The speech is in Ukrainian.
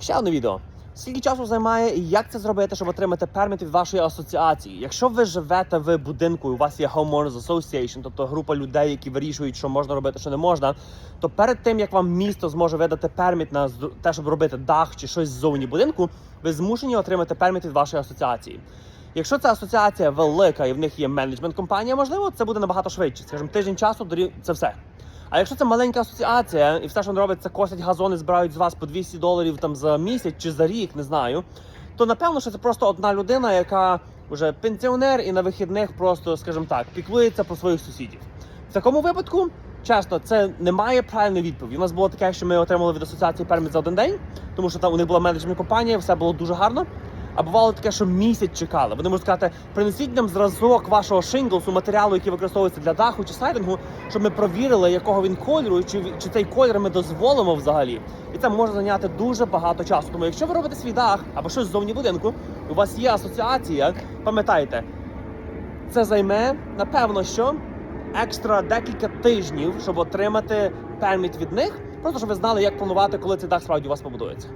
Ще одне відео. Скільки часу займає і як це зробити, щоб отримати перміт від вашої асоціації? Якщо ви живете в будинку, і у вас є Homeowners Association, тобто група людей, які вирішують, що можна робити, що не можна, то перед тим як вам місто зможе видати перміт на те, щоб робити дах чи щось ззовні будинку, ви змушені отримати перміт від вашої асоціації. Якщо ця асоціація велика і в них є менеджмент компанія, можливо, це буде набагато швидше. Скажімо, тиждень часу це все. А якщо це маленька асоціація, і все, що вони роблять, це косять газони, збирають з вас по 200 доларів там за місяць чи за рік, не знаю, то напевно, що це просто одна людина, яка вже пенсіонер і на вихідних просто, скажімо так, піклується про своїх сусідів. В такому випадку, чесно, це немає правильної відповіді. У нас було таке, що ми отримали від асоціації перміт за один день, тому що там у них була менеджмент компанія, все було дуже гарно. А бувало таке, що місяць чекали. Вони можуть сказати, принесіть нам зразок вашого шинглсу, матеріалу, який використовується для даху чи сайдингу, щоб ми провірили, якого він кольору, чи, чи цей колір ми дозволимо взагалі. І це може зайняти дуже багато часу. Тому якщо ви робите свій дах або щось ззовні будинку, у вас є асоціація, пам'ятайте, це займе, напевно, що екстра декілька тижнів, щоб отримати перміт від них, просто щоб ви знали, як планувати, коли цей дах справді у вас побудується.